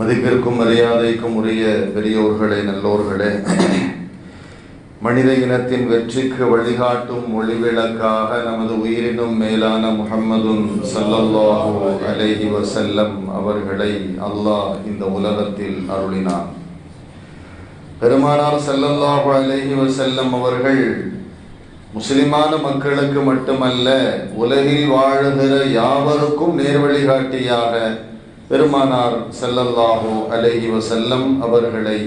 மதிப்பிற்கும் மரியாதைக்கும் உரிய பெரியோர்களே நல்லோர்களே மனித இனத்தின் வெற்றிக்கு வழிகாட்டும் ஒளிவிளக்காக நமது உயிரினும் மேலான முகம்மதுன் ஸல்லல்லாஹு அலைஹி வசல்லம் அவர்களை அல்லாஹ் இந்த உலகத்தில் அருளினான். பெருமானார் ஸல்லல்லாஹு அலைஹி வசல்லம் அவர்கள் முஸ்லிமான மக்களுக்கு மட்டுமல்ல உலகில் வாழுகிற யாவருக்கும் நேர்வழிகாட்டியாக பெருமானார் செல்லல்லாஹோ அலைஹி செல்லம் அவர்களை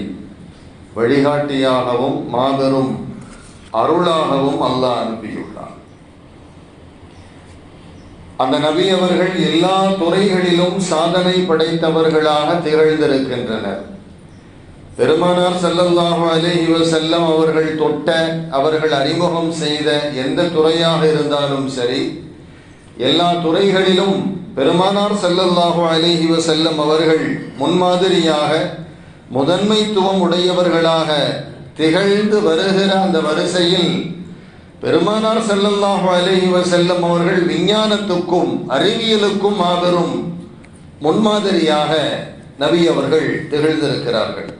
வழிகாட்டியாகவும் மாபெரும் அருளாகவும் அல்லாஹ் அனுப்பியுள்ளார் அந்த நபி அவர்கள் எல்லா துறைகளிலும் சாதனை படைத்தவர்களாக திகழ்ந்திருக்கின்றனர். பெருமானார் செல்லல்லாஹோ அலைஹி செல்லம் அவர்கள் தொட்ட அவர்கள் அறிமுகம் செய்த எந்த துறையாக இருந்தாலும் சரி எல்லா துறைகளிலும் பெருமானார் செல்லல்லாஹு அலிஹி வசல்லம் அவர்கள் முன்மாதிரியாக முதன்மைத்துவம் உடையவர்களாக திகழ்ந்து வருகிற அந்த வரிசையில் பெருமானார் செல்லல்லாஹு அலிஹி வசல்லம் அவர்கள் விஞ்ஞானத்துக்கும் அறிவியலுக்கும் மாபெரும் முன்மாதிரியாக நபி அவர்கள் திகழ்ந்திருக்கிறார்கள்.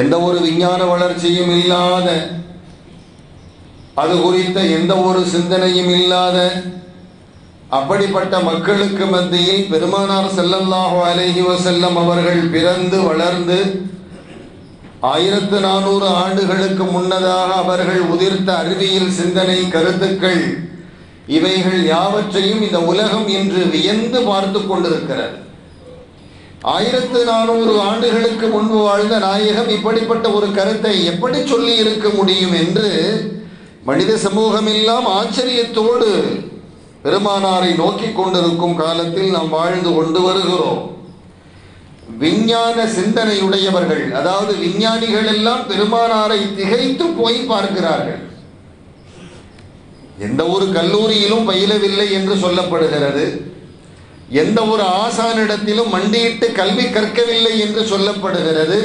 எந்த ஒரு விஞ்ஞான வளர்ச்சியும் இல்லாத அது குறித்த எந்த ஒரு சிந்தனையும் இல்லாத அப்படிப்பட்ட மக்களுக்கு மத்தியில் பெருமானார் செல்லல்லாஹோ அலஹி வசல்லம் அவர்கள் பிறந்து வளர்ந்து ஆயிரத்து நானூறு ஆண்டுகளுக்கு முன்னதாக அவர்கள் உதிர்த்த அறிவியல் சிந்தனை கருத்துக்கள் இவைகள் யாவற்றையும் இந்த உலகம் இன்று வியந்து பார்த்து கொண்டிருக்கிறது. ஆயிரத்து நானூறு ஆண்டுகளுக்கு முன்பு வாழ்ந்த நாயகம் இப்படிப்பட்ட ஒரு கருத்தை எப்படி சொல்லி இருக்க முடியும் என்று மனித சமூகம் எல்லாம் ஆச்சரியத்தோடு பெருமானாரை நோக்கி கொண்டிருக்கும் காலத்தில் நாம் வாழ்ந்து கொண்டு வருகிறோம். விஞ்ஞான சிந்தனையுடையவர்கள் அதாவது விஞ்ஞானிகள் எல்லாம் பெருமானாரை திகைத்து போய் பார்க்கிறார்கள். எந்த ஒரு கல்லூரியிலும் பயிலவில்லை என்று சொல்லப்படுகிறது. எந்த ஒரு ஆசானிடத்திலும் மண்டியிட்டு கல்வி கற்கவில்லை என்று சொல்லப்படுகிறது.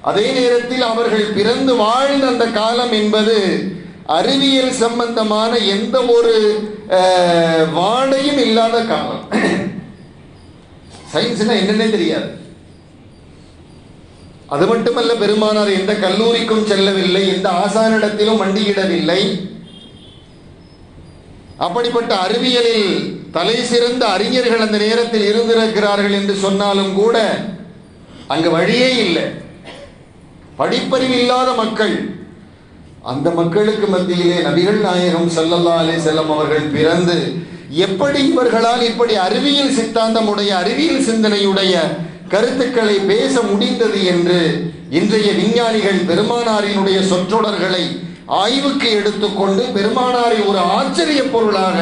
அதே நேரத்தில் அவர்கள் பிறந்து வாழ்ந்த அந்த காலம் என்பது அறிவியல் சம்பந்தமான எந்த ஒரு வாடையும் இல்லாத காலம். சயின்ஸ்னா என்னன்னே தெரியாது. அது மட்டுமல்ல பெருமானார் எந்த கல்லூரிக்கும் செல்லவில்லை எந்த ஆசானிடத்திலும் மண்டியிடவில்லை அப்படிப்பட்ட அறிவியலில் தலை சிறந்த அறிஞர்கள் அந்த நேரத்தில் இருந்திருக்கிறார்கள் என்று சொன்னாலும் கூட அங்கு வழியே இல்லை. படிப்பறிவு இல்லாத மக்கள் அந்த மக்களுக்கு மத்தியிலே நபிகள் நாயகம் சல்லல்லா அலே செல்லம் அவர்கள் பிறந்து எப்படி இவர்களால் இப்படி அறிவியல் சித்தாந்தமுடைய அறிவியல் சிந்தனையுடைய கருத்துக்களை பேச முடிந்தது என்று இன்றைய விஞ்ஞானிகள் பெருமானாரினுடைய சொற்றொடர்களை ஆய்வுக்கு எடுத்துக்கொண்டு பெருமானாரை ஒரு ஆச்சரிய பொருளாக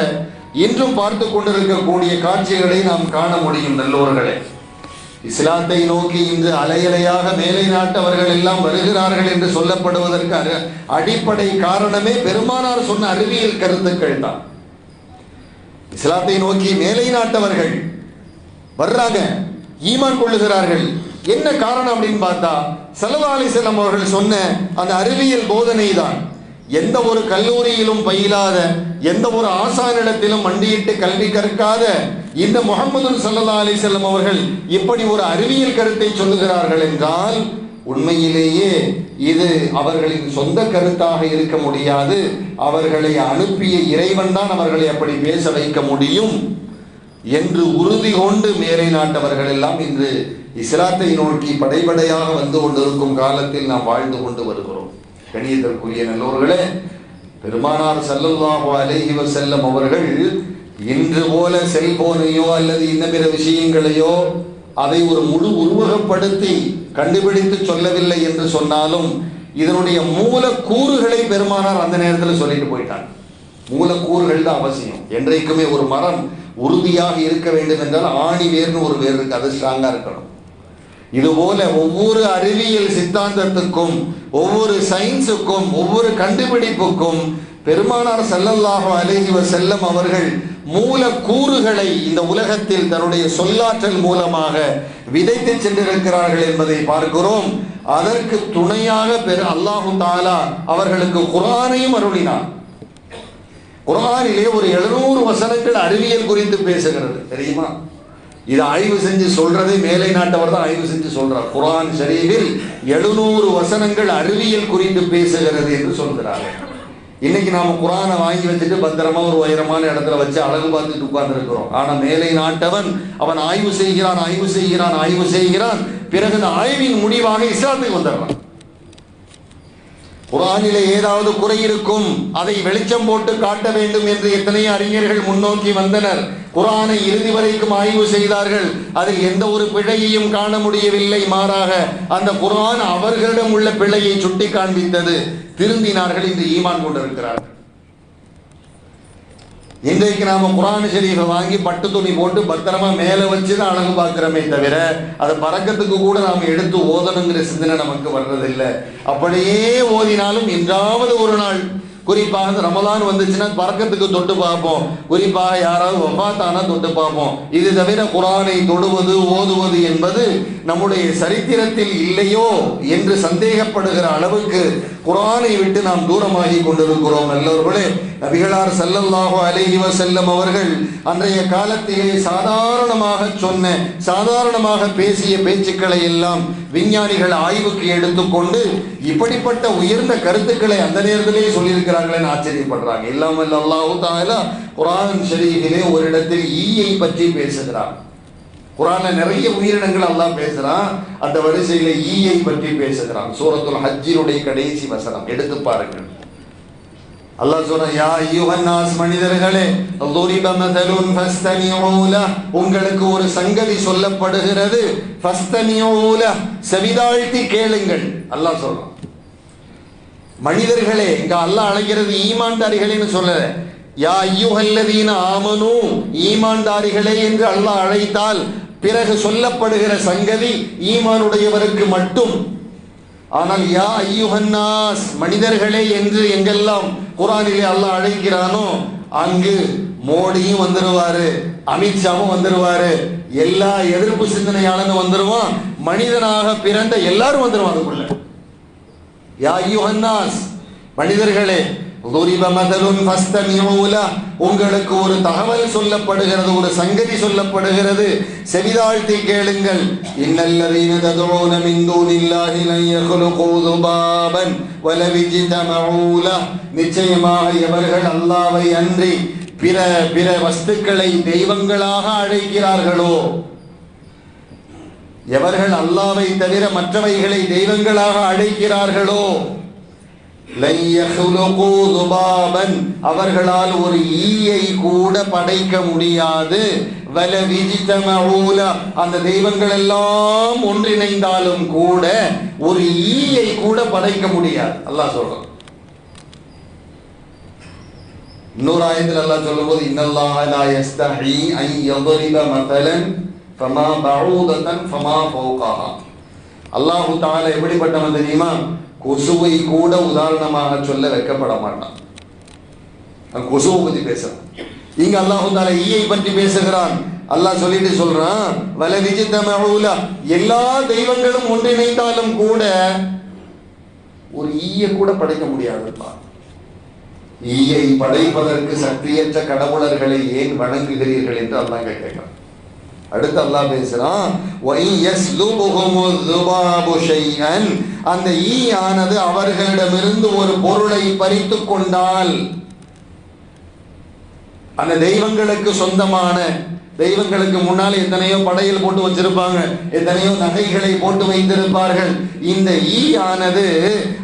இன்றும் பார்த்து கொண்டிருக்கக்கூடிய காட்சிகளை நாம் காண முடியும் நல்லோர்களே. இஸ்லாத்தை நோக்கி இன்று அலையலையாக மேலை நாட்டவர்கள் எல்லாம் வருகிறார்கள் என்று சொல்லப்படுவதற்கு அடிப்படை காரணமே பெருமானார் சொன்ன அறிவியல் கருத்துக்கள் தான். இஸ்லாத்தை நோக்கி மேலை நாட்டவர்கள் வர்றாங்க ஈமான் கொள்ளுகிறார்கள். என்ன காரணம் அப்படின்னு பார்த்தா செலவாலி செல்லம் அவர்கள் சொன்ன அந்த அறிவியல் போதனை தான் எந்த ஒரு கல்லூரியிலும் பயிலாத எந்த ஒரு ஆசானிடத்திலும் மண்டியிட்டு கல்வி கற்காத இந்த முகமது சல்லா அலிசல்லம் அவர்கள் இப்படி ஒரு அறிவியல் கருத்தை சொல்லுகிறார்கள் என்றால் உண்மையிலேயே இது அவர்களின் சொந்த கருத்தாக இருக்க முடியாது. அவர்களை அனுப்பிய இறைவன் தான் அவர்களை அப்படி பேச வைக்க முடியும் என்று உறுதி கொண்டு மேலை நாட்டவர்கள் எல்லாம் இன்று இஸ்லாத்தை நோக்கி படைபடையாக வந்து கொண்டிருக்கும் காலத்தில் நாம் வாழ்ந்து கொண்டு வருகிறோம். கணியத்திற்குரிய நல்லோர்களே பெருமானார் சல்லல்லாஹு அலைஹி செல்லும் அவர்கள் இன்று போல செல்போனையோ அல்லது இன்ன பிற விஷயங்களையோ அதை ஒரு முழு உருவகப்படுத்தி கண்டுபிடித்து சொல்லவில்லை என்று சொன்னாலும் இதனுடைய மூலக்கூறுகளை பெருமானார் அந்த நேரத்தில் சொல்லிட்டு போயிட்டாங்க மூலக்கூறுகள் தான் அவசியம். என்றைக்குமே ஒரு மரம் உறுதியாக இருக்க வேண்டும் என்றால் ஆணி வேர்னு ஒரு வேர் இருக்கு அது ஸ்ட்ராங்காக இருக்கணும். இதுபோல ஒவ்வொரு அறிவியல் சித்தாந்தத்துக்கும் ஒவ்வொரு சயின்ஸுக்கும் ஒவ்வொரு கண்டுபிடிப்புக்கும் பெருமானார் சல்லல்லாஹு அலைஹி செல்லம் அவர்கள் மூலக்கூறுகளை இந்த உலகத்தில் தன்னுடைய சொல்லாற்றல் மூலமாக விதைத்து சென்றிருக்கிறார்கள் என்பதை பார்க்கிறோம். அதற்கு துணையாக பெரு அல்லாஹு தாலா அவர்களுக்கு குரானையும் அருளினார் குரானிலே ஒரு எழுநூறு வசனங்கள் அறிவியல் குறித்து பேசுகிறது தெரியுமா? இதை ஆய்வு செஞ்சு சொல்றதே மேலை நாட்டவர் தான் ஆய்வு செஞ்சு சொல்றார். குரான் ஷரீஃபில் எழுநூறு வசனங்கள் அறிவியல் குறித்து பேசுகிறது என்று சொல்கிறார். இன்னைக்கு நாம குரானை வாங்கி வச்சுட்டு பத்திரமா ஒரு உயரமான இடத்துல வச்சு அழகு பார்த்துட்டு உட்கார்ந்துருக்கிறோம். ஆனா மேலை நாட்டவன் அவன் ஆய்வு செய்கிறான் ஆய்வு செய்கிறான் ஆய்வு செய்கிறான். பிறகு அந்த ஆய்வின் முடிவாக இஸ்லாத்துக்கு வந்துடுறான். குரானிலே ஏதாவது குறை இருக்கும் அதை வெளிச்சம் போட்டு காட்ட வேண்டும் என்று எத்தனையோ அறிஞர்கள் முன்னோக்கி வந்தனர். குரானை இறுதி வரைக்கும் ஆய்வு செய்தார்கள். அதில் எந்த ஒரு பிழையையும் காண முடியவில்லை. மாறாக அந்த குரான் அவர்களிடம் உள்ள பிழையை சுட்டி காண்பித்தது திருந்தினார்கள் இன்று ஈமான் கொண்டிருக்கிறார்கள். இன்றைக்கு நாம குரான் ஷெரீஃபை வாங்கி பட்டு துணி போட்டு பத்திரமா மேலே வச்சு தான் அழகு பார்க்கிறோமே தவிர அதை பறக்கத்துக்கு கூட நாம் எடுத்து ஓதணுங்கிற சிந்தனை நமக்கு வர்றதில்லை. அப்படியே ஓதினாலும் என்றாவது ஒரு நாள் குறிப்பாக இந்த ரமலான் வந்துச்சுன்னா பறக்கத்துக்கு தொட்டு பார்ப்போம். குறிப்பாக யாராவது ஒப்பாத்தானா தொட்டு பார்ப்போம். இது தவிர குரானை தொடுவது ஓதுவது என்பது நம்முடைய சரித்திரத்தில் இல்லையோ என்று சந்தேகப்படுகிற அளவுக்கு குரானை விட்டு நாம் தூரமாகி கொண்டிருக்கிறோம். நல்லவர்களே நபிகளார் செல்லல்லாஹோ அலைஹி செல்லும் அவர்கள் அன்றைய காலத்திலே சாதாரணமாக சொன்ன சாதாரணமாக பேசிய பேச்சுக்களை எல்லாம் விஞ்ஞானிகள் ஆய்வுக்கு எடுத்துக்கொண்டு இப்படிப்பட்ட உயர்ந்த கருத்துக்களை அந்த நேரத்திலேயே சொல்லியிருக்கிறாங்களேன்னு ஆச்சரியப்படுறாங்க. இல்லாமல் அல்லாஹு தாலா குரான் ஷரீஃபிலே ஒரு இடத்தில் ஈயை பற்றி பேசுகிறார் குரான நிறைய உயிரினங்கள் அல்லாஹ் பேசுறான் அந்த வரிசையில ஈயை பற்றி பேசுகிறான். சூரத்துல் ஹஜ்ஜினுடைய கடைசி வசனம். எடுத்து பாருங்கள். அல்லாஹ் சொல்ற யா யுஹன்னாஸ் மனிதர்களே துரிப மதலுன் ஃபஸ்தனியூல உங்களுக்கு ஒரு சங்கதி சொல்லப்படுகிறது. ஃபஸ்தனியூல செவிதாழ்த்தி கேளுங்கள். அல்லாஹ் சொல்றான். மனிதர்களே இங்க அல்லாஹ் அழைக்கிறது ஈமான்தாரிகளேன்னு சொல்லல. யா ஐயுஹல்லதீன ஆமனு. ஈமான்தாரிகளே என்று அல்லாஹ் அழைத்தால் பிறகு சொல்லப்படுகிற சங்கதி ஈமானுடையவருக்கு மட்டும். ஆனால் யா ஐயுஹன்னாஸ் மனிதர்களே என்று எங்கெல்லாம் குரானிலே அல்லாஹ் அழைக்கிறானோ அங்கு மோடியும் வந்துருவாரு அமித்ஷாவும் வந்துருவாரு எல்லா எதிர்ப்பு சிந்தனையாளனும் வந்துருவான் மனிதனாக பிறந்த எல்லாரும் வந்துருவான் அதுக்குள்ள யா ஐயுஹன்னாஸ் மனிதர்களே உங்களுக்கு ஒரு தகவல் சொல்லப்படுகிறது ஒரு சங்கதி சொல்லப்படுகிறது. செவிதாழ்த்தி கேளுங்கள். இன்னல்லதீன ததுன மிந்தூனில்லாஹி லன் கோதுபாபன் வலவிஜிதமூல நிச்சயமாக எவர்கள் அல்லாவை அன்றி பிற பிற வஸ்துக்களை தெய்வங்களாக அழைக்கிறார்களோ? எவர்கள் அல்லாவை தவிர மற்றவைகளை தெய்வங்களாக அழைக்கிறார்களோ? அவர்களால் ஒரு ஈயை கூட படைக்க முடியாது. அந்த தெய்வங்கள் எல்லாம் ஒன்றிணைந்தாலும் கூட ஒரு ஈயை கூட படைக்க முடியாது. அல்லாஹ் சொல்றான். இன்னொரு ஆயத்தில் அல்லாஹ் சொல்லும் போது இன்னல்லாஹ லா யஸ்தஹி ஐ யضرب مثلا فما بعوضة فما فوقها அல்லாஹ் எப்படிப்பட்டவன் தெரியுமா? கொசுவை கூட உதாரணமாக சொல்ல வைக்கப்பட மாட்டான் நான் கொசுவை பத்தி பேசுறான். இங்க அல்லாஹு ஈயை பற்றி பேசுகிறான். அல்லாஹ் சொல்லிட்டு சொல்றான் வல விஜித்தமூல எல்லா தெய்வங்களும் ஒன்றிணைந்தாலும் கூட ஒரு ஈய கூட படைக்க முடியாதுப்பா. ஈயை படைப்பதற்கு சக்தியற்ற கடவுளர்களை ஏன் வணங்குகிறீர்கள் என்று அல்லாஹ் கேட்கிறான். அடுத்து அல்லாஹ் பேசுறான் அந்த ஈ ஆனது அவர்களிடமிருந்து ஒரு பொருளை பறித்து கொண்டால் அந்த தெய்வங்களுக்கு சொந்தமான தெய்வங்களுக்கு முன்னால் எத்தனையோ படையில் போட்டு வச்சிருப்பாங்க எத்தனையோ நகைகளை போட்டு வைத்திருப்பார்கள். இந்த ஈ ஆனது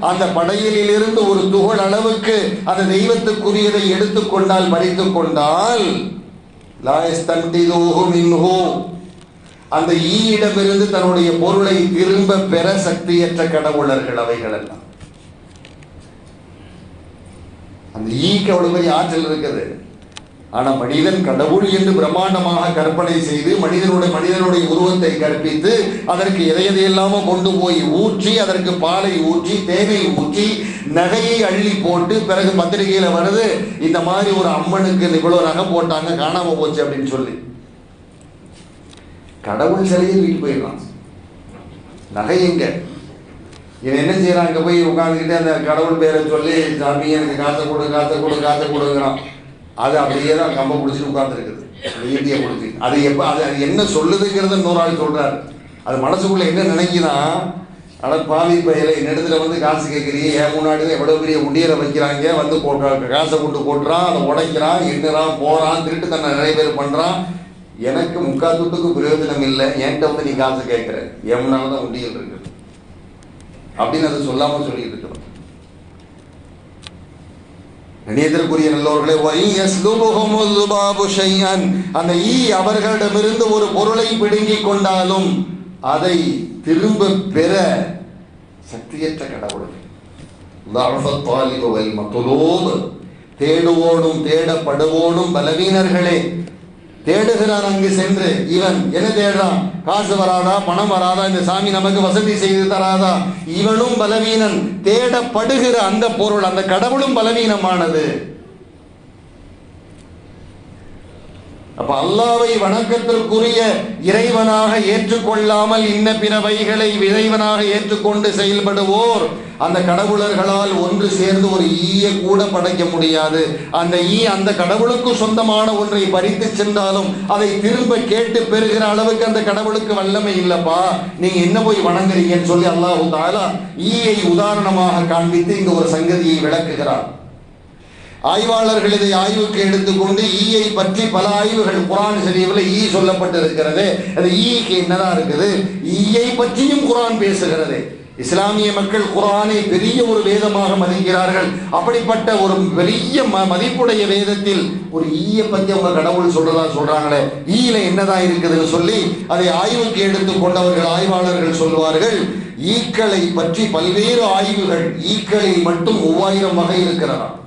அந்த படையிலிருந்து ஒரு துகள் அளவுக்கு அந்த தெய்வத்துக்குரியதை எடுத்துக்கொண்டால் பறித்து கொண்டால் அந்த ஈயிடமிருந்து தன்னுடைய பொருளை திரும்ப பெற சக்தியற்ற கடவுளர்கள் அவைகள் எல்லாம் அந்த ஈக்கு அவ்வளவு பெரிய ஆற்றல் இருக்குது. ஆனா மனிதன் கடவுள் என்று பிரம்மாண்டமாக கற்பனை செய்து மனிதனுடைய மனிதனுடைய உருவத்தை கற்பித்து அதற்கு எதை எதையெல்லாமோ கொண்டு போய் ஊற்றி அதற்கு பாலை ஊற்றி தேனை ஊற்றி நகையை அள்ளி போட்டு பிறகு பத்திரிகையில வருது இந்த மாதிரி ஒரு அம்மனுக்கு இவ்வளவு நகை போட்டாங்க காணாம போச்சு அப்படின்னு சொல்லி. கடவுள் சிலையை வீட்டு போயிடலாம் நகை எங்க? இவன் என்ன செய்யறான்? அங்க போய் உட்காந்துக்கிட்டு அந்த கடவுள் பேரை சொல்லி சாமி எனக்கு காசை கொடு காசை கொடு காசை கொடுங்கிறான். அது அப்படியே தான் கம்ப பிடிச்சிட்டு உட்கார்ந்துருக்குது. அந்த ஈட்டியை கொடுத்து. அது எப்போ அது அது என்ன சொல்லுதுங்கிறத இன்னொரு ஆள் அது மனசுக்குள்ள என்ன நினைக்கிறான் ஆனால் பாவி பயில என்னிடத்துல வந்து காசு கேட்குறீ என் முன்னாடி தான் எவ்வளோ பெரிய உண்டியலை வைக்கிறாங்க. வந்து போட்டு காசை கொண்டு போட்டுறான் அதை உடைக்கிறான் எண்ணுறான் போகிறான் திருட்டு தன்னை நிறைய பேர் பண்ணுறான் எனக்கு முக்கால் துட்டுக்கு பிரயோஜனம் இல்லை. என்கிட்ட வந்து நீ காசு கேட்குற என் முன்னால தான் உண்டியல் இருக்கு அப்படின்னு அதை சொல்லாமல் சொல்லிட்டு இருக்கிறோம். நேதற்குரிய நல்லவர்களே அந்த ஈ அவர்களிடமிருந்து ஒரு பொருளை பிடுங்கிக் கொண்டாலும் அதை திரும்ப பெற சக்தியற்ற கடவுள். தேடுவோனும் தேடப்படுவோனும் பலவீனர்களே. தேடுகிறான் அங்கு சென்று. இவன் என்ன தேடுறான் காசு வராதா? பணம் வராதா? இந்த சாமி நமக்கு வசதி செய்து தராதா? இவனும் பலவீனன். தேடப்படுகிற அந்த பொருள் அந்த கடவுளும் பலவீனமானது. அப்ப அல்லாவை வணக்கத்திற்குரிய இறைவனாக ஏற்றுக்கொள்ளாமல் இன்ன பிறவைகளை இறைவனாக ஏற்றுக்கொண்டு செயல்படுவோர் அந்த கடவுளர்களால் ஒன்று சேர்ந்து ஒரு ஈய கூட படைக்க முடியாது. அந்த ஈ அந்த கடவுளுக்கு சொந்தமான ஒன்றை பறித்து சென்றாலும் அதை திரும்ப கேட்டு பெறுகிற அளவுக்கு அந்த கடவுளுக்கு வல்லமை இல்லப்பா. நீங்க என்ன போய் வணங்குறீங்கன்னு சொல்லி அல்லாஹு தாலா ஈயை உதாரணமாக காண்பித்து இங்க ஒரு சங்கதியை விளக்குகிறார் ஆய்வாளர்கள் இதை ஆய்வுக்கு எடுத்துக்கொண்டு ஈயை பற்றி பல ஆய்வுகள் குரான் ஷரீஃபில் ஈ சொல்லப்பட்டிருக்கிறது. அது ஈக்கு என்னதான் இருக்குது? ஈயை பற்றியும் குரான் பேசுகிறது. இஸ்லாமிய மக்கள் குரானை பெரிய ஒரு வேதமாக மதிக்கிறார்கள். அப்படிப்பட்ட ஒரு பெரிய ம- மதிப்புடைய வேதத்தில் ஒரு ஈயை பற்றி அவங்க கடவுள் சொல்றதா சொல்றாங்களே? ஈயில என்னதான் இருக்குதுன்னு சொல்லி அதை ஆய்வுக்கு எடுத்துக்கொண்டவர்கள் ஆய்வாளர்கள் சொல்வார்கள் ஈக்களை பற்றி பல்வேறு ஆய்வுகள் ஈக்களில் மட்டும் மூவாயிரம் வகை இருக்கிறதா?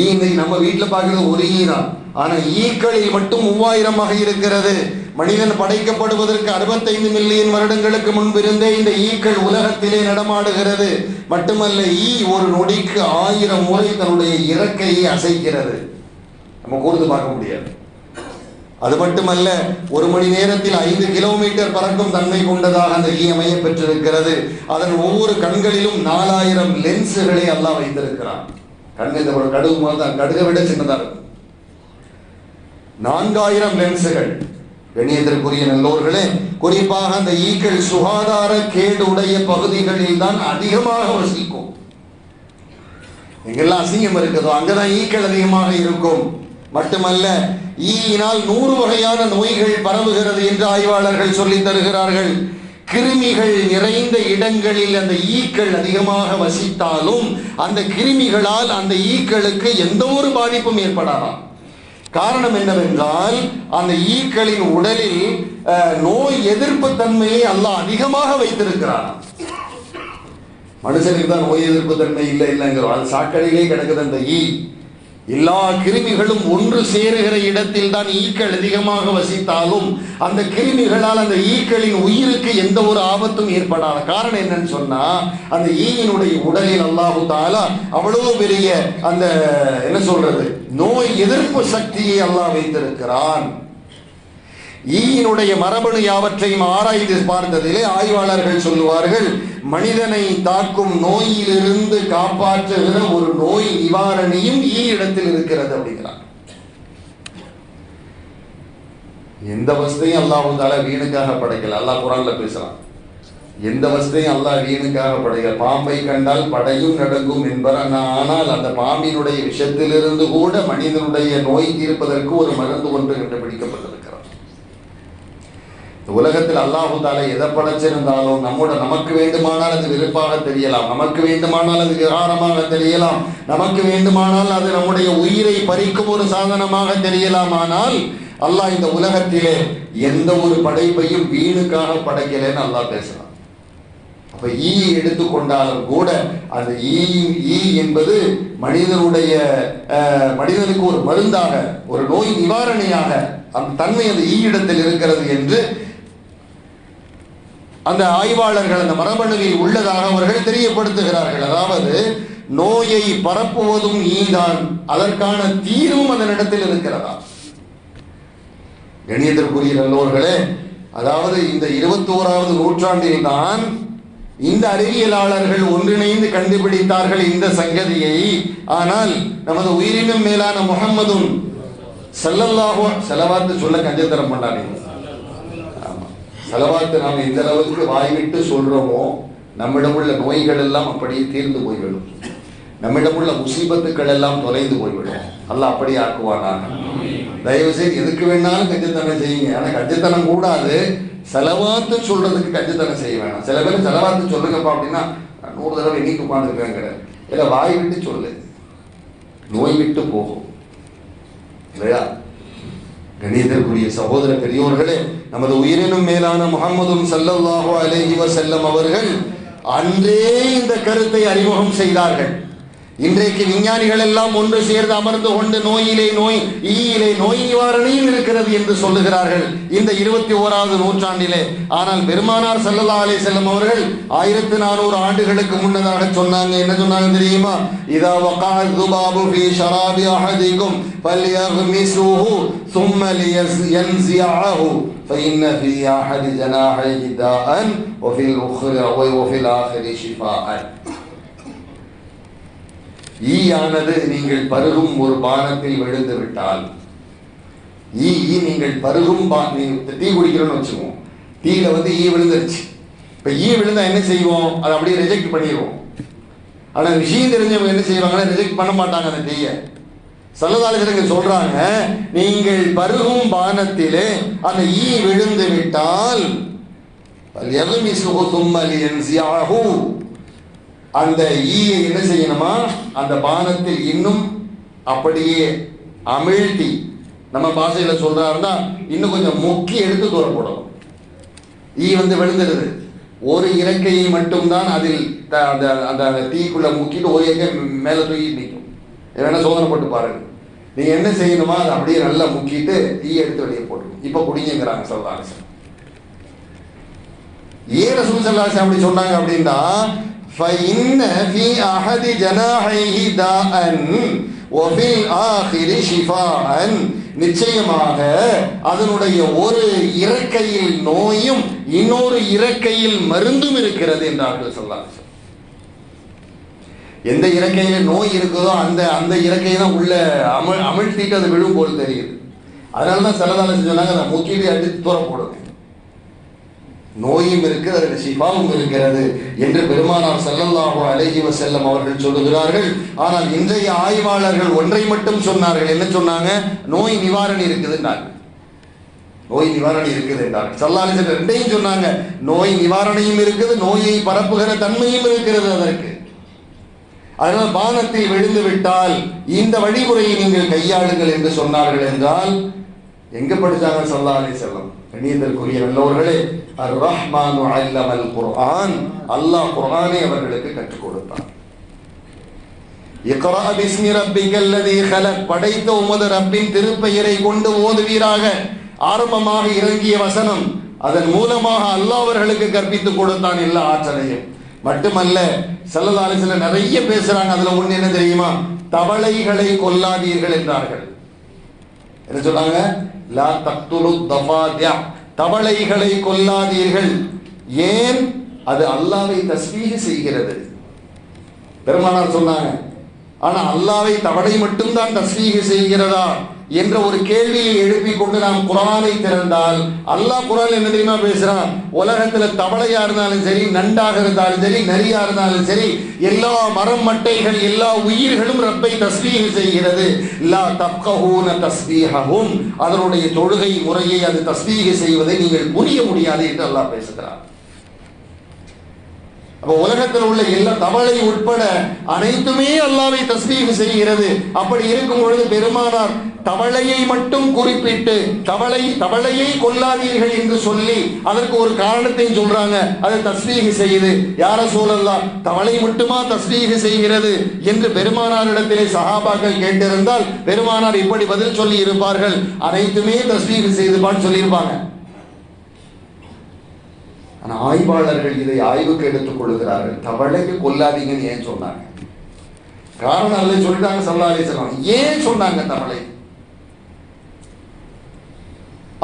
ஈ இன்னைக்கு நம்ம வீட்டில் பார்க்கறது ஒரு ஈ தான். ஆனா ஈக்களில் மட்டும் மூவாயிரம் இருக்கிறது. மனிதன் படைக்கப்படுவதற்கு அறுபத்தைந்து மில்லியன் வருடங்களுக்கு முன்பிருந்தே இந்த ஈக்கள் உலகத்திலே நடமாடுகிறது. மட்டுமல்ல ஈ ஒரு நொடிக்கு ஆயிரம் முறை தன்னுடைய இறக்கையை அசைக்கிறது. நம்ம கூர்ந்து பார்க்க முடியாது. அது மட்டுமல்ல ஒரு மணி நேரத்தில் ஐந்து கிலோமீட்டர் பறக்கும் தன்மை கொண்டதாக அந்த ஈ அமைய பெற்றிருக்கிறது. அதன் ஒவ்வொரு கண்களிலும் நாலாயிரம் லென்ஸுகளை எல்லாம் வைத்திருக்கிறான். கண்ணு இந்த ஒரு கடுகு மாதிரி தான் கடுகை விட சின்னதாக இருக்கும். நான்காயிரம் லென்ஸுகள் கண்ணியத்திற்குரிய நல்லோர்களே குறிப்பாக அந்த ஈக்கள் சுகாதார கேடுடைய பகுதிகளில் தான் அதிகமாக வசிக்கும். எங்கெல்லாம் அசிங்கம் இருக்குதோ அங்கதான் ஈக்கள் அதிகமாக இருக்கும். மட்டுமல்ல ஈயினால் நூறு வகையான நோய்கள் பரவுகிறது என்று ஆய்வாளர்கள் சொல்லி தருகிறார்கள். கிருமிகள் நிறைந்த இடங்களில் அந்த ஈக்கள் அதிகமாக வசித்தாலும் அந்த கிருமிகளால் அந்த ஈக்களுக்கு எந்த ஒரு பாதிப்பும் ஏற்படாதாம் காரணம் என்னவென்றால் அந்த ஈக்களின் உடலில் அஹ், நோய் எதிர்ப்பு தன்மையை அல்லாஹ் அதிகமாக வைத்திருக்கிறான். மனுஷனுக்கு தான் நோய் எதிர்ப்பு தன்மை இல்லை இல்லைங்கிறோம். அது சாக்கடையிலே கிடக்குது அந்த ஈ. எல்லா கிருமிகளும் ஒன்று சேருகிற இடத்தில் தான் ஈக்கள் அதிகமாக வசித்தாலும் அந்த கிருமிகளால் அந்த ஈக்களின் உயிருக்கு எந்த ஒரு ஆபத்தும் ஏற்படாத காரணம் என்னன்னு சொன்னா அந்த ஈயினுடைய உடலில் அல்லாஹு தாலா அவ்வளவு பெரிய அந்த என்ன சொல்றது நோய் எதிர்ப்பு சக்தியை அல்லாஹ் வைத்திருக்கிறான். ஈயினுடைய மரபணு யாவற்றையும் ஆராய்ந்து பார்த்ததிலே ஆய்வாளர்கள் சொல்லுவார்கள் மனிதனை தாக்கும் நோயிலிருந்து காப்பாற்றுகிற ஒரு நோய் நிவாரணியும் ஈ இடத்தில் இருக்கிறது அப்படிங்கிறார் எந்த வசதியும் அல்லாஹ் வந்தால வீணுக்காக படைக்கல. அல்லாஹ் குரான்ல பேசுறான். எந்த வசதியும் அல்லாஹ் வீணுக்காக படைக்கல. பாம்பை கண்டால் படையும் நடக்கும் என்பர் ஆனால் அந்த பாம்பினுடைய விஷத்திலிருந்து கூட மனிதனுடைய நோய் தீர்ப்பதற்கு ஒரு மருந்து ஒன்று கண்டுபிடிக்கப்பட்டிருக்கு. இந்த உலகத்தில் அல்லாஹு தாலா எதை படைச்சிருந்தாலும் நம்மோட நமக்கு வேண்டுமானால் அது வெறுப்பாக தெரியலாம். நமக்கு வேண்டுமானால் அது விகாரமாக தெரியலாம். நமக்கு வேண்டுமானால் அது நம்முடைய உயிரை பறிக்கும் ஒரு சாதனமாக தெரியலாம். ஆனால் அல்லாஹ் இந்த உலகத்திலே எந்த ஒரு படைப்பையும் வீணுக்காக படைக்கலைன்னு அல்லாஹ் பேசுறான். அப்ப ஈ எடுத்துக்கொண்டாலும் கூட அந்த ஈ ஈ என்பது மனிதனுடைய மனிதனுக்கு ஒரு மருந்தாக ஒரு நோய் நிவாரணியாக அந்த தன்மை அந்த ஈ இடத்தில் இருக்கிறது என்று அந்த ஆய்வாளர்கள் அந்த மரபணுவில் உள்ளதாக அவர்கள் தெரியப்படுத்துகிறார்கள். அதாவது நோயை பரப்புவதும் ஈதான் அதற்கான தீர்வும் அதனிடத்தில் இருக்கிறதா? கணியத்திற்குரிய நல்லோர்களே அதாவது இந்த இருபத்தி ஓராவது நூற்றாண்டில் தான் இந்த அறிவியலாளர்கள் ஒன்றிணைந்து கண்டுபிடித்தார்கள் இந்த சங்கதியை. ஆனால் நமது உயிரினும் மேலான முகம்மதும் செல்லல்லாகும் செலவாத்து சொல்ல கஞ்சத்தரம் பண்ணாதீங்க. செலவாத்து நாம் எந்த அளவுக்கு வாய்விட்டு சொல்றோமோ நம்மிடம் உள்ள நோய்கள் எல்லாம் அப்படியே தீர்ந்து போய்விடும். நம்மிடம் உள்ள முசீபத்துக்கள் எல்லாம் தொலைந்து போய்விடும். அல்ல அப்படி ஆக்குவானாக. தயவு செய்து எதுக்கு வேணாலும் கஞ்சத்தனம் செய்யுங்க. ஆனால் கஞ்சத்தனம் கூடாது. செலவாத்து சொல்றதுக்கு கஞ்சத்தனம் செய்ய வேணாம். சில பேர் செலவாத்து சொல்லுங்கப்பா அப்படின்னா நூறு தடவை எண்ணிக்கு உட்காந்துருக்கேங்கிற இல்லை வாய் விட்டு சொல்லு. நோய் விட்டு போகும். இல்லையா? கணிதற்குரிய சகோதர பெரியோர்களே நமது உயிரினும் மேலான முகமதும் சல்லல்லாஹு அலேஹி வசல்லம் அவர்கள் அன்றே இந்த கருத்தை அறிமுகம் செய்தார்கள். இன்றைக்கு விஞ்ஞானிகள் எல்லாம் ஒன்று சேர்ந்து அமர்ந்து கொண்டு நோயிலே நோய் ஈயிலே நோய் நிவாரணியும் இருக்கிறது என்று சொல்லுகிறார்கள் இந்த இருபத்தி ஓராவது நூற்றாண்டிலே ஆனால் பெருமானார் ஸல்லல்லாஹு அலைஹி செல்லம் அவர்கள் ஆயிரத்து நானூறு ஆண்டுகளுக்கு முன்னதாக சொன்னாங்க என்ன சொன்னாங்க தெரியுமா இதா வகா துபாபு ஃபீ ஷராபி அஹதிக்கும் فليغمسوه ثم لينزعه فإن في أحد جناحيه داء وفي الأخرى وفي الآخر شفاء ஈயானது நீங்கள் பருகும் ஒரு பானத்தில் விழுந்து விட்டால். ஈ ஈ நீங்கள் பருகும் பா டீ குடிக்கிறோம்னு வச்சுக்குவோம் டீல வந்து ஈ விழுந்துருச்சு. இப்போ ஈ விழுந்தா என்ன செய்வோம்? அதை அப்படியே ரிஜெக்ட் பண்ணிடுவோம். ஆனால் விஷயம் தெரிஞ்சவங்க என்ன செய்வாங்கன்னா ரிஜெக்ட் பண்ண மாட்டாங்க அந்த டீயை. சல்லதாலஜனங்க சொல்றாங்க நீங்கள் பருகும் பானத்திலே அந்த ஈ விழுந்து விட்டால் எதுமிசுகு அந்த ஈயை என்ன செய்யணுமா? அந்த பானத்தில் இன்னும் அப்படியே அமிழ்த்தி நம்ம பாஷையில சொல்றாருன்னா இன்னும் கொஞ்சம் முக்கி எடுத்து தூர போடணும். ஈ வந்து விழுந்துடுது. ஒரு இறக்கையை மட்டும்தான் அதில் அந்த அந்த தீக்குள்ள முக்கிட்டு ஒரு இறக்கை மேலே தூக்கி நிற்கும் வேணா சோதனை போட்டு பாருங்க. நீங்க என்ன செய்யணுமா அதை அப்படியே நல்லா முக்கிட்டு தீ எடுத்து வெளியே போட்டுரும் இப்போ குடிங்கிறாங்க சொல்லாங்க ஏன் ரசூல் ஸல்லல்லாஹு அப்படி சொன்னாங்க அப்படின்னா فإن في أحد جناحيه داء وفي الآخر شفاء நிச்சயமாக அதனுடைய ஒரு இறக்கையில் நோயும் இன்னொரு இறக்கையில் மருந்தும் இருக்கிறது என்றார்கள் சொல்லாங்க எந்த இறக்கையில நோய் இருக்குதோ அந்த அந்த இறக்கையை தான் உள்ள அமிழ் அமிழ்த்திட்டு அது விழும் போல் தெரியுது அதனால தான் சிலதால சொன்னாங்க அதை முக்கியத்தை அடித்து தூர போடுங்க நோயும் இருக்கிறது சிபாவும் இருக்கிறது என்று பெருமானார் ஸல்லல்லாஹு அலைஹி செல்லம் அவர்கள் சொல்லுகிறார்கள். ஆனால் இன்றைய ஆய்வாளர்கள் ஒன்றை மட்டும் சொன்னார்கள். என்ன சொன்னாங்க? நோய் நிவாரணி இருக்குதுன்றார்கள் நோய் நிவாரணி இருக்குது என்றார்கள் சல்லாலிசன் ரெண்டையும் சொன்னாங்க. நோய் நிவாரணியும் இருக்குது நோயை பரப்புகிற தன்மையும் இருக்கிறது அதற்கு. அதனால் பானத்தில் விழுந்து விட்டால் இந்த வழிமுறையை நீங்கள் கையாளுங்கள் என்று சொன்னார்கள் என்றால் எங்க படிச்சாங்க சல்லா அலி செல்லம் கணியத்திற்குரிய நல்லவர்களே அர் ரஹ்மானு அல்லமல் குர்ஆன் அல்லாஹ் குர்ஆனை அவர்களுக்கு கற்றுக் கொடுத்தான். இக்ரா பிஸ்மி ரப்பிக்கல் லதி கலக் படைத்த உமது ரப்பின் திருப்பெயரை கொண்டு ஓதுவீராக. ஆரம்பமாக இறங்கிய வசனம் அதன் மூலமாக அல்லாஹ் அவர்களுக்கு கற்பித்துக் கொடுத்தான் எல்லா ஆற்றலையும். மட்டுமல்ல செல்லதாலே சில நிறைய பேசுறாங்க. அதுல ஒண்ணு என்ன தெரியுமா? தவளைகளை கொல்லாதீர்கள் என்றார்கள். என்ன சொன்னாங்க லா தக்துலு தபாத்யா தவளைகளை கொல்லாதீர்கள். ஏன்? அது அல்லாவை தஸ்வீக செய்கிறது. பெருமானார் சொன்னாங்க ஆனா அல்லாவை தவளை மட்டும்தான் தஸ்வீக செய்கிறதா? என்ற ஒரு கேள்வியை எழுப்பி கொண்டு நாம் குரானை திறந்தால் அல்லாஹ் குரான் என்ன தெரியுமா பேசுறான்? உலகத்துல தவளையா இருந்தாலும் சரி நண்டாக இருந்தாலும் சரி நரியா இருந்தாலும் சரி எல்லா மரம் மட்டைகள் எல்லா உயிர்களும் ரப்பை தஸ்பீஹ் செய்கிறது. லா தப்கஹூன தஸ்பீஹஹும் அதனுடைய தொழுகை முறையை அது தஸ்பீஹ் செய்வதை நீங்கள் புரிய முடியாது என்று அல்லாஹ் பேசுகிறார் அப்போ உலகத்தில் உள்ள எல்லா தவளை உட்பட அனைத்துமே அல்லாவை தஸ்பீஹ் செய்கிறது. அப்படி இருக்கும் பொழுது பெருமானார் தவளையை மட்டும் குறிப்பிட்டு தவளை தவளையை கொல்லாதீர்கள் என்று சொல்லி அதற்கு ஒரு காரணத்தையும் சொல்றாங்க. அதை தஸ்பீஹ் செய்யுது. யார சூழல்லாம் தவளை மட்டுமா தஸ்பீஹ் செய்கிறது என்று பெருமானாரிடத்திலே சகாபாக்கள் கேட்டிருந்தால் பெருமானார் இப்படி பதில் சொல்லி இருப்பார்கள். அனைத்துமே தஸ்பீஹ் செய்துப்பான்னு சொல்லியிருப்பாங்க. ஆனா ஆய்வாளர்கள் இதை ஆய்வுக்கு எடுத்துக் கொள்கிறார்கள். தவளைக்கு கொல்லாதீங்கன்னு ஏன் சொன்னாங்க? காரணம் அல்ல சொல்லிட்டாங்க சல்லா சொல்லுவாங்க ஏன் சொன்னாங்க தவளை?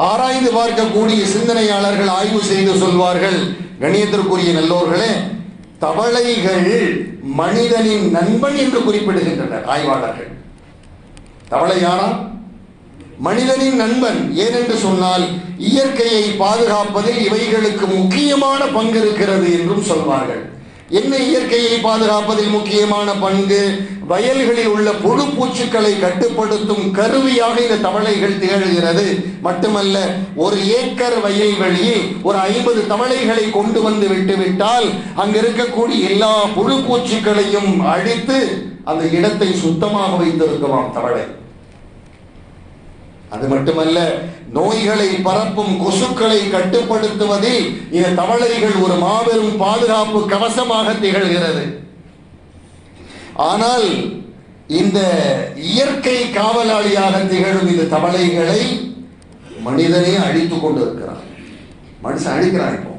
ஆராய்ந்து பார்க்கக்கூடிய சிந்தனையாளர்கள் ஆய்வு செய்து சொல்வார்கள். கணியத்திற்குரிய நல்லோர்களே தவளைகள் மனிதனின் நண்பன் என்று குறிப்பிடுகின்றனர் ஆய்வாளர்கள். தவளை யாரா? மனிதனின் நண்பன். ஏனென்று சொன்னால் இயற்கையை பாதுகாப்பதில் இவைகளுக்கு முக்கியமான பங்கு இருக்கிறது என்றும் சொல்வார்கள். என்ன இயற்கையை பாதுகாப்பதில் முக்கியமான பங்கு வயல்களில் உள்ள புழு பூச்சிகளை கட்டுப்படுத்தும் கருவியாக இந்த தவளைகள் திகழ்கிறது. மட்டுமல்ல ஒரு ஏக்கர் வயல்வெளியில் ஒரு ஐம்பது தவளைகளை கொண்டு வந்து விட்டுவிட்டால் அங்க இருக்கக்கூடிய எல்லா புழு பூச்சிகளையும் அழித்து அந்த இடத்தை சுத்தமாக வைத்திருக்குமாம் தவளை. அது மட்டுமல்ல நோய்களை பரப்பும் கொசுக்களை கட்டுப்படுத்துவதில் இந்த தவளைகள் ஒரு மாபெரும் பாதுகாப்பு கவசமாக திகழ்கிறது. ஆனால் இந்த இயற்கை காவலாளியாக திகழும் இந்த தவளைகளை மனிதனே அழித்துக் கொண்டிருக்கிறான் மனுஷன் அழிக்கிறான் இப்போ.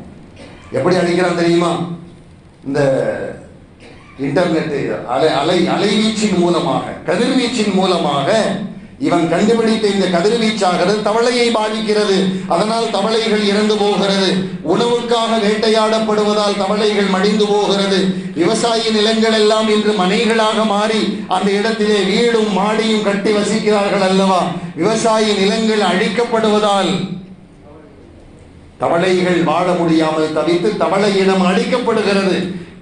எப்படி அழிக்கிறான் தெரியுமா? இந்த இன்டர்நெட் அலை அலை அலைவீச்சின் மூலமாக கதிர்வீச்சின் மூலமாக இவன் கண்டுபிடித்த இந்த கதிர்வீச்சாகிறது தவளையை பாதிக்கிறது. அதனால் தவளைகள் இறந்து போகிறது. உணவுக்காக வேட்டையாடப்படுவதால் தவளைகள் மடிந்து போகிறது. விவசாய நிலங்கள் எல்லாம் இன்று மனைகளாக மாறி அந்த இடத்திலே வீடும் மாடியும் கட்டி வசிக்கிறார்கள் அல்லவா? விவசாய நிலங்கள் அழிக்கப்படுவதால் தவளைகள் வாழ முடியாமல் தவித்து தவளை இனம் அழிக்கப்படுகிறது.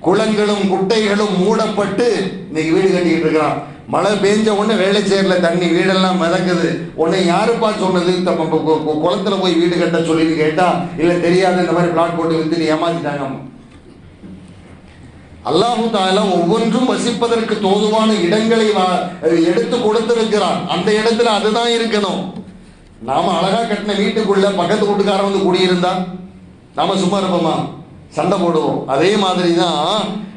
குளங்களும் குட்டைகளும் மூடப்பட்டு இன்னைக்கு வீடு கட்டிட்டு இருக்கிறான். மழை பெஞ்ச உடனே வேலைச்சேரில தண்ணி வீடெல்லாம் மிதக்குது. உன்னை யாருப்பா சொன்னது? குளத்துல போய் வீடு கட்ட சொல்லின்னு கேட்டா இல்ல தெரியாது இந்த மாதிரி பிளாட் போட்டு வித்து ஏமாத்திட்டாங்க. அல்லாஹு தாலா ஒவ்வொன்றும் வசிப்பதற்கு தோதுவான இடங்களை வா- எடுத்து கொடுத்திருக்கிறான். அந்த இடத்துல அதுதான் இருக்கணும். நாம அழகா கட்டின வீட்டுக்குள்ள பக்கத்து வீட்டுக்காரன் வந்து குடியிருந்தா நாம சும்மா இருப்போமா? சண்டை போடுவோம். அதே மாதிரி தான்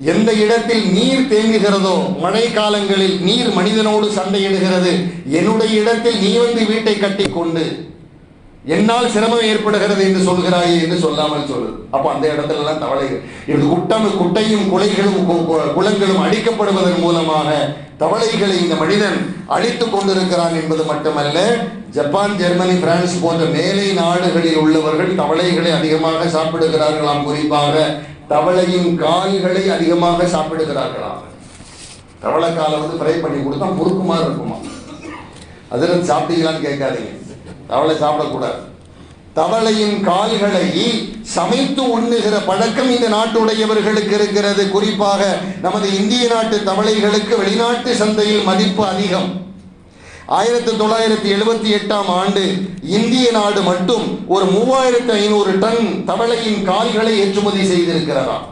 எந்த இடத்தில் நீர் தேங்குகிறதோ மழை காலங்களில் நீர் மனிதனோடு சண்டையிடுகிறது என்னுடைய இடத்தில் நீ வந்து வீட்டை கட்டி கொண்டு என்னால் சிரமம் ஏற்படுகிறது என்று சொல்கிறாயே என்று சொல்லாமல் சொல்லு. அப்ப அந்த இடத்துல எல்லாம் தவளைகள் இது குட்டம் குட்டையும் குலைகளும் குளங்களும் அழிக்கப்படுவதன் மூலமாக தவளைகளை இந்த மனிதன் அழித்துக் கொண்டிருக்கிறான் என்பது மட்டுமல்ல ஜப்பான் ஜெர்மனி பிரான்ஸ் போன்ற மேலை நாடுகளில் உள்ளவர்கள் தவளைகளை அதிகமாக சாப்பிடுகிறார்களாம். குறிப்பாக தவளையின் கால்களை அதிகமாக சாப்பிடுகிறார்களாம் தவளை காலை வந்து ஃப்ரை பண்ணி கொடுத்தா முறுக்கு இருக்குமா? அதில் சாப்பிட்டீங்களான்னு கேட்காதீங்க. தவளை சாப்பிடக்கூடாது. தவளையின் கால்களை சமைத்து உண்ணுகிற பழக்கம் இந்த நாட்டுடையவர்களுக்கு இருக்கிறது. குறிப்பாக நமது இந்திய நாட்டு தவளைகளுக்கு வெளிநாட்டு சந்தையில் மதிப்பு அதிகம். ஆயிரத்தி தொள்ளாயிரத்தி எழுபத்தி எட்டாம் ஆண்டு இந்திய நாடு மட்டும் ஒரு மூவாயிரத்து ஐநூறு டன் தவளையின் கால்களை ஏற்றுமதி செய்திருக்கிறதாம்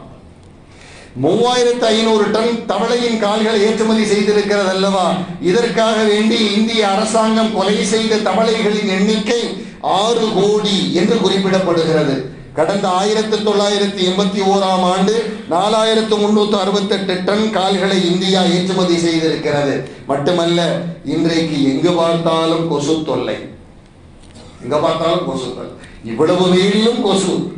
மூவாயிரத்து ஐநூறு டன் தவளையின் கால்களை ஏற்றுமதி செய்திருக்கிறது அல்லவா இதற்காக வேண்டி இந்திய அரசாங்கம் கொலை செய்த தவளைகளின் எண்ணிக்கை ஆறு கோடி என்று குறிப்பிடப்படுகிறது. கடந்த ஆயிரத்தி தொள்ளாயிரத்தி எண்பத்தி ஓராம் ஆண்டு நாலாயிரத்து முன்னூற்று அறுபத்தெட்டு டன் கால்களை இந்தியா ஏற்றுமதி செய்திருக்கிறது. மட்டுமல்ல இன்றைக்கு எங்கு பார்த்தாலும் கொசு தொல்லை. எங்க பார்த்தாலும் கொசு தொல்லை. இவ்வளவு வெயிலும் கொசு.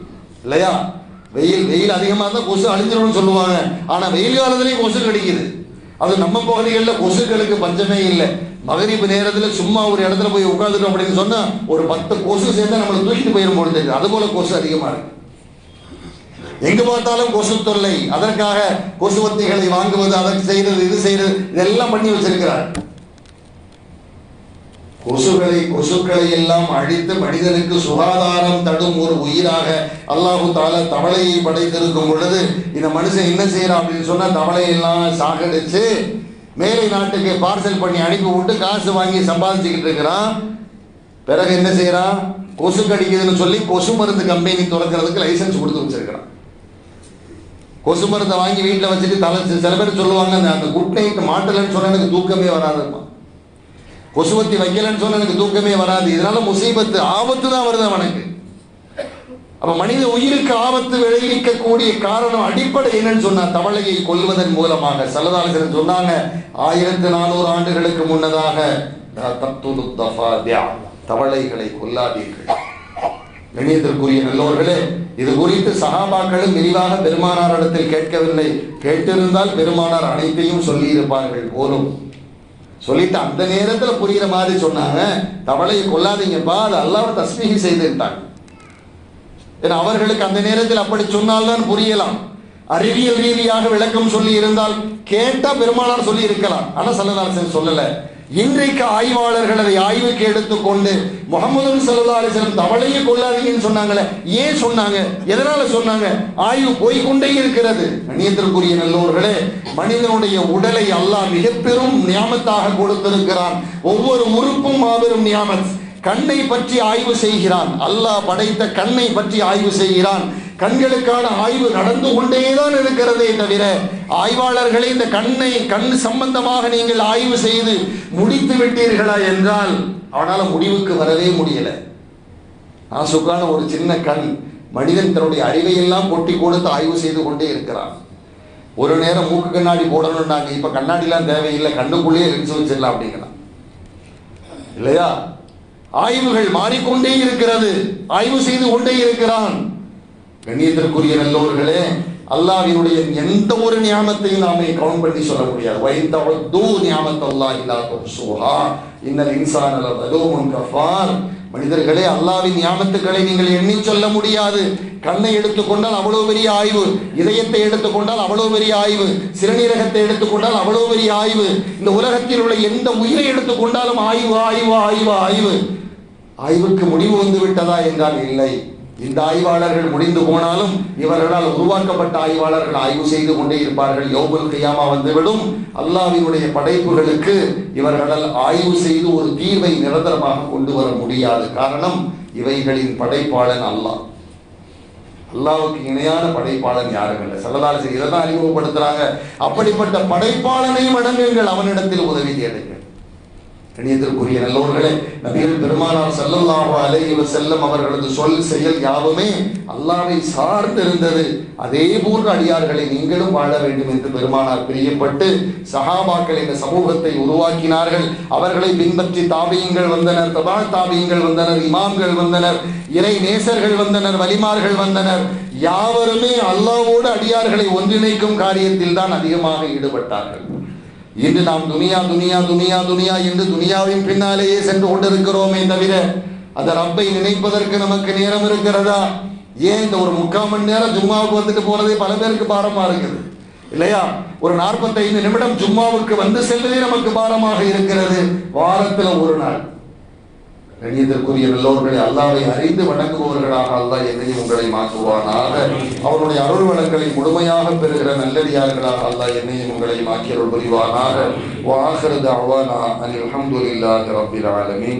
இல்லையா? வெயில் வெயில் அதிகமாக இருந்தால் கொசு அழிஞ்சிரும்னு சொல்லுவாங்க. ஆனால் வெயில் காலத்துலேயும் கொசு கிடைக்குது. அது நம்ம பகுதிகளில் கொசுக்களுக்கு பஞ்சமே இல்லை. மகரிப்பு நேரத்தில் சும்மா ஒரு இடத்துல போய் உட்காந்துட்டோம் அப்படின்னு சொன்னா ஒரு பத்து கொசு சேர்ந்து நம்மளை தூக்கிட்டு போயிடும் பொழுது அது போல கொசு அதிகமாக இருக்கு. எங்கு பார்த்தாலும் கொசு தொல்லை. அதற்காக கொசுவத்திகளை வாங்குவது அதற்கு செய்யறது இது செய்யறது இதெல்லாம் பண்ணி வச்சிருக்கிறார். கொசுகளை கொசுக்களை எல்லாம் அழித்து மனிதனுக்கு சுகாதாரம் தடும் ஒரு உயிராக அல்லாஹு தால தவளையை படைத்திருக்கும் பொழுது இந்த மனுஷன் என்ன செய்யறான் அப்படின்னு சொன்னா தவளையெல்லாம் சாகடிச்சு மேலை நாட்டுக்கு பார்சல் பண்ணி அனுப்பி விட்டு காசு வாங்கி சம்பாதிச்சுக்கிட்டு இருக்கிறான். பிறகு என்ன செய்யறான்? கொசு கடிக்குதுன்னு சொல்லி கொசு மருந்து கம்பெனி திறக்கிறதுக்கு லைசன்ஸ் கொடுத்து வச்சிருக்கிறான். கொசு மருந்தை வாங்கி வீட்டில் வச்சுட்டு தலை சில பேர் சொல்லுவாங்க அந்த குட் நைட் மாட்டலன்னு சொன்னா எனக்கு தூக்கமே வராதுமா கொசுவத்தி வைக்கலன்னு சொன்னா எனக்கு தூக்கமே வராது. இதனால முசீபத்து ஆபத்து தான் வருது அவனுக்கு. அப்ப மனித உயிருக்கு ஆபத்து விளைவிக்கக்கூடிய காரணம் அடிப்படை என்னன்னு சொன்னா தவளையை கொல்வதன் மூலமாக. சல்லதாசன் சொன்னாங்க ஆயிரத்தி நானூறு ஆண்டுகளுக்கு முன்னதாக தவளைகளை கொல்லாதீர்கள். கணியத்திற்குரிய நல்லவர்களே இது குறித்து சகாபாக்களும் விரிவாக பெருமானாரிடத்தில் கேட்கவில்லை. கேட்டிருந்தால் பெருமானார் அனைத்தையும் சொல்லியிருப்பார்கள் போலும். சொல்லிட்டு அந்த நேரத்தில் புரிகிற மாதிரி சொன்னாங்க. தவளையை கொல்லாதீங்கப்பா அது அல்லாஹ் தஸ்மீகி செய்துட்டாங்க. ஏன்னா அவர்களுக்கு அந்த நேரத்தில் அப்படி சொன்னால்தான் புரியலாம். அறிவியல் ரீதியாக விளக்கம் சொல்லி இருந்தால் கேட்டா பெருமானார் சொல்லி இருக்கலாம் ஆனால் சல்லதாசன் சொல்லலை. இன்றைக்கு ஆய்வாளர்கள் அதை ஆய்வுக்கு எடுத்துக்கொண்டு முகமது சல்லா அலிஸ்லம் தவளையே கொள்ளாதீங்கன்னு சொன்னாங்களே ஏன் சொன்னாங்க? எதனால சொன்னாங்க? ஆய்வு போய்கொண்டே இருக்கிறது. கணியத்திற்குரிய நல்லோர்களே மனிதனுடைய உடலை அல்லாஹ் மிக பெரும் நியாமத்தாக கொடுத்திருக்கிறான். ஒவ்வொரு உறுப்பும் மாபெரும் நியாமத். கண்ணை பற்றி ஆய்வு செய்கிறான். அல்லாஹ் படைத்த கண்ணை பற்றி ஆய்வு செய்கிறான். கண்களுக்கான ஆய்வு நடந்து கொண்டேதான் இருக்கிறதே தவிர ஆய்வாளர்களை இந்த கண்ணை கண் சம்பந்தமாக நீங்கள் ஆய்வு செய்து முடித்து விட்டீர்களா என்றால் அவனால முடிவுக்கு வரவே முடியல. நாசுக்கான ஒரு சின்ன கண் மனிதன் தன்னுடைய அறிவை எல்லாம் கொட்டி கொடுத்து ஆய்வு செய்து கொண்டே இருக்கிறான். ஒரு நேரம் மூக்கு கண்ணாடி போடணும்னாங்க இப்ப கண்ணாடிலாம் தேவையில்லை கண்ணுக்குள்ளேயே லென்ஸ் வச்சிடலாம் அப்படிங்கிறான். இல்லையா? ஆய்வுகள் மாறிக்கொண்டே இருக்கிறது ஆய்வு செய்து கொண்டே இருக்கிறான். கண்ணியத்திற்குரிய நல்லோர்களே அல்லாவினுடைய எந்த ஒரு நியாமத்தையும் நாமே கவுண்ட் பண்ணி சொல்ல முடியாது. வைத்தவதூ நியாமத் அல்லாஹ் இல்லா துஹ்சுஹா. இன்னல் இன்சான லதலூமுன் கஃபார். மனிதர்களே அல்லாவின் நியாமத்துக்களை நீங்கள் எண்ணி சொல்ல முடியாது. கண்ணை எடுத்துக்கொண்டால் அவ்வளவு பெரிய ஆய்வு. இதயத்தை எடுத்துக்கொண்டால் அவ்வளவு பெரிய ஆய்வு. சிறுநீரகத்தை எடுத்துக்கொண்டால் அவ்வளவு பெரிய ஆய்வு. இந்த உலகத்தில் உள்ள எந்த உயிரை எடுத்துக்கொண்டாலும் ஆய்வு ஆய்வு ஆய்வு ஆய்வு. ஆய்வுக்கு முடிவு வந்து விட்டதா என்றால் இல்லை. இந்த ஆய்வாளர்கள் முடிந்து போனாலும் இவர்களால் உருவாக்கப்பட்ட ஆய்வாளர்கள் ஆய்வு செய்து கொண்டே இருப்பார்கள். யோபுல் கையாமா வந்துவிடும். அல்லாவினுடைய படைப்புகளுக்கு இவர்களால் ஆய்வு செய்து ஒரு தீர்வை நிரந்தரமாக கொண்டு வர முடியாது. காரணம் இவைகளின் படைப்பாளன் அல்லாஹ். அல்லாவுக்கு இணையான படைப்பாளன் யாரும் இல்லை. சரதாரசி இதை தான் அறிமுகப்படுத்துறாங்க. அப்படிப்பட்ட படைப்பாளனை அடங்குங்கள். அவனிடத்தில் உதவி தேடுங்கள் கணியத்திற்குரிய நல்லவர்களே நபிகள் பெருமானார் ஸல்லல்லாஹு அலைஹி செல்லும் அவர்களது சொல் செயல் யாவுமே அல்லாவை சார்ந்திருந்தது. அதே போன்ற அடியார்களை நீங்களும் வாழ வேண்டும் என்று பெருமானார் பிரியப்பட்டு சஹாபாக்கள் இந்த சமூகத்தை உருவாக்கினார்கள். அவர்களை பின்பற்றி தாபியங்கள் வந்தனர் தபா தாபியங்கள் வந்தனர் இமாம்கள் வந்தனர் இறை நேசர்கள் வந்தனர் வலிமார்கள் வந்தனர். யாவருமே அல்லாவோடு அடியார்களை ஒன்றிணைக்கும் காரியத்தில் தான் அதிகமாக ஈடுபட்டார்கள். இன்று நாம் துனியா துனியா துனியா துனியா என்று துனியாவின் பின்னாலேயே சென்று கொண்டிருக்கிறோமே தவிர அந்த ரப்பை நினைப்பதற்கு நமக்கு நேரம் இருக்கிறதா? ஏன் இந்த ஒரு முக்கால் மணி நேரம் ஜும்மாவுக்கு வந்துட்டு போறதே பல பேருக்கு பாரமா இருக்குது. இல்லையா? ஒரு நாற்பத்தைந்து நிமிடம் ஜும்மாவுக்கு வந்து செல்வதே நமக்கு பாரமாக இருக்கிறது. வாரத்தில் ஒரு நாள். கண்ணியத்திற்குரிய நல்லவர்களை அல்லாவை அறிந்து வணங்குபவர்களாக அல்லாஹ் என்னையும் உங்களை மாற்றுவானாக. அவருடைய அருள் வளங்களை முழுமையாக பெறுகிற நல்லடியார்களாக அல்லாஹ் என்னையும் உங்களை மாற்றியருள் புரிவானாக. வாஹிரு அவனா அனில் அஹமதுல்லாஹ் ரபில் ஆலமீன்.